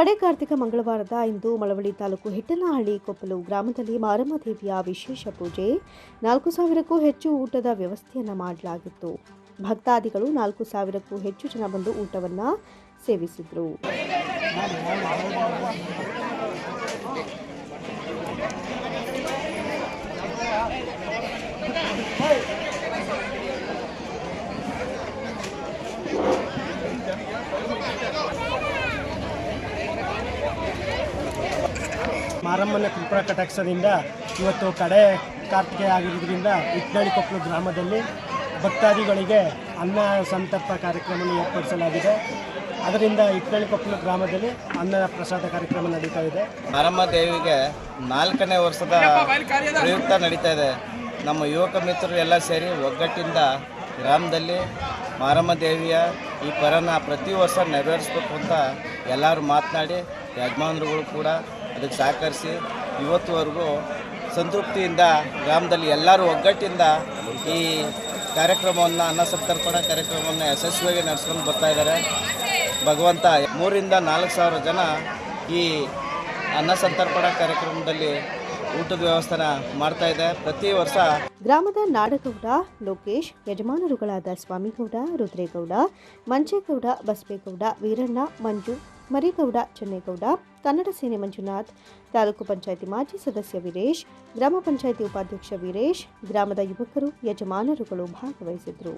ಕಡೆ ಕಾರ್ತಿಕ ಮಂಗಳವಾರದ ಇಂದು ಮಳವಳ್ಳಿ ತಾಲೂಕು ಹಿಟ್ಟನಹಳ್ಳಿ ಕೊಪ್ಪಲು ಗ್ರಾಮದಲ್ಲಿ ಮಾರಮ್ಮ ದೇವಿಯ ವಿಶೇಷ ಪೂಜೆ. ನಾಲ್ಕು ಸಾವಿರಕ್ಕೂ ಹೆಚ್ಚು ಊಟದ ವ್ಯವಸ್ಥೆಯನ್ನು ಮಾಡಲಾಗಿತ್ತು. ಭಕ್ತಾದಿಗಳು ನಾಲ್ಕು ಸಾವಿರಕ್ಕೂ ಹೆಚ್ಚು ಜನ ಬಂದು ಊಟವನ್ನು ಸೇವಿಸಿದರು. ಮಾರಮ್ಮನ ಕೃಪಾ ಕಟಾಕ್ಷದಿಂದ ಇವತ್ತು ಕಡೆ ಕಾರ್ತಿಕೆ ಆಗಿರೋದ್ರಿಂದ ಇಟ್ನಳ್ಳಿ ಕೊಪ್ಪಲು ಗ್ರಾಮದಲ್ಲಿ ಭಕ್ತಾದಿಗಳಿಗೆ ಅನ್ನ ಸಂತರ್ಪ ಕಾರ್ಯಕ್ರಮವನ್ನು ಏರ್ಪಡಿಸಲಾಗಿದೆ. ಅದರಿಂದ ಇಟ್ನಳ್ಳಿ ಕೊಪ್ಪಲು ಗ್ರಾಮದಲ್ಲಿ ಅನ್ನ ಪ್ರಸಾದ ಕಾರ್ಯಕ್ರಮ ನಡೀತಾ ಇದೆ. ಮಾರಮ್ಮ ದೇವಿಗೆ ನಾಲ್ಕನೇ ವರ್ಷದ ಪ್ರಯುಕ್ತ ನಡೀತಾ ಇದೆ. ನಮ್ಮ ಯುವಕ ಮಿತ್ರರು ಎಲ್ಲ ಸೇರಿ ಒಗ್ಗಟ್ಟಿಂದ ಗ್ರಾಮದಲ್ಲಿ ಮಾರಮ್ಮ ದೇವಿಯ ಈ ಪರನ ಪ್ರತಿ ವರ್ಷ ನೆರವೇರಿಸ್ಬೇಕು ಅಂತ ಎಲ್ಲರೂ ಮಾತನಾಡಿ, ಯಜಮಾನರುಗಳು ಕೂಡ ಅದಕ್ಕೆ ಸಹಕರಿಸಿ ಇವತ್ತುವರೆಗೂ ಸಂತೃಪ್ತಿಯಿಂದ ಗ್ರಾಮದಲ್ಲಿ ಎಲ್ಲರೂ ಒಗ್ಗಟ್ಟಿಂದ ಈ ಕಾರ್ಯಕ್ರಮವನ್ನು ಅನ್ನ ಸಂತರ್ಪಣ ಕಾರ್ಯಕ್ರಮವನ್ನು ಯಶಸ್ವಿಯಾಗಿ ನಡೆಸ್ಕೊಂಡು ಬರ್ತಾ ಇದ್ದಾರೆ. ಭಗವಂತ ಮೂರಿಂದ ನಾಲ್ಕು ಸಾವಿರ ಜನ ಈ ಅನ್ನ ಸಂತರ್ಪಣ ಕಾರ್ಯಕ್ರಮದಲ್ಲಿ ಊಟದ ವ್ಯವಸ್ಥೆನ ಮಾಡ್ತಾ ಇದೆ. ಪ್ರತಿ ವರ್ಷ ಗ್ರಾಮದ ನಾಡಗೌಡ ಲೋಕೇಶ್, ಯಜಮಾನರುಗಳಾದ ಸ್ವಾಮಿಗೌಡ, ರುದ್ರೇಗೌಡ, ಮಂಚೇಗೌಡ, ಬಸವೇಗೌಡ, ವೀರಣ್ಣ, ಮಂಜು ಮರಿಗೌಡ, ಚೆನ್ನೇಗೌಡ, ಕನ್ನಡ ಸೇನೆ ಮಂಜುನಾಥ್, ತಾಲೂಕು ಪಂಚಾಯಿತಿ ಮಾಜಿ ಸದಸ್ಯ ವೀರೇಶ್, ಗ್ರಾಮ ಪಂಚಾಯಿತಿ ಉಪಾಧ್ಯಕ್ಷ ವೀರೇಶ್, ಗ್ರಾಮದ ಯುವಕರು, ಯಜಮಾನರುಗಳು ಭಾಗವಹಿಸಿದ್ರು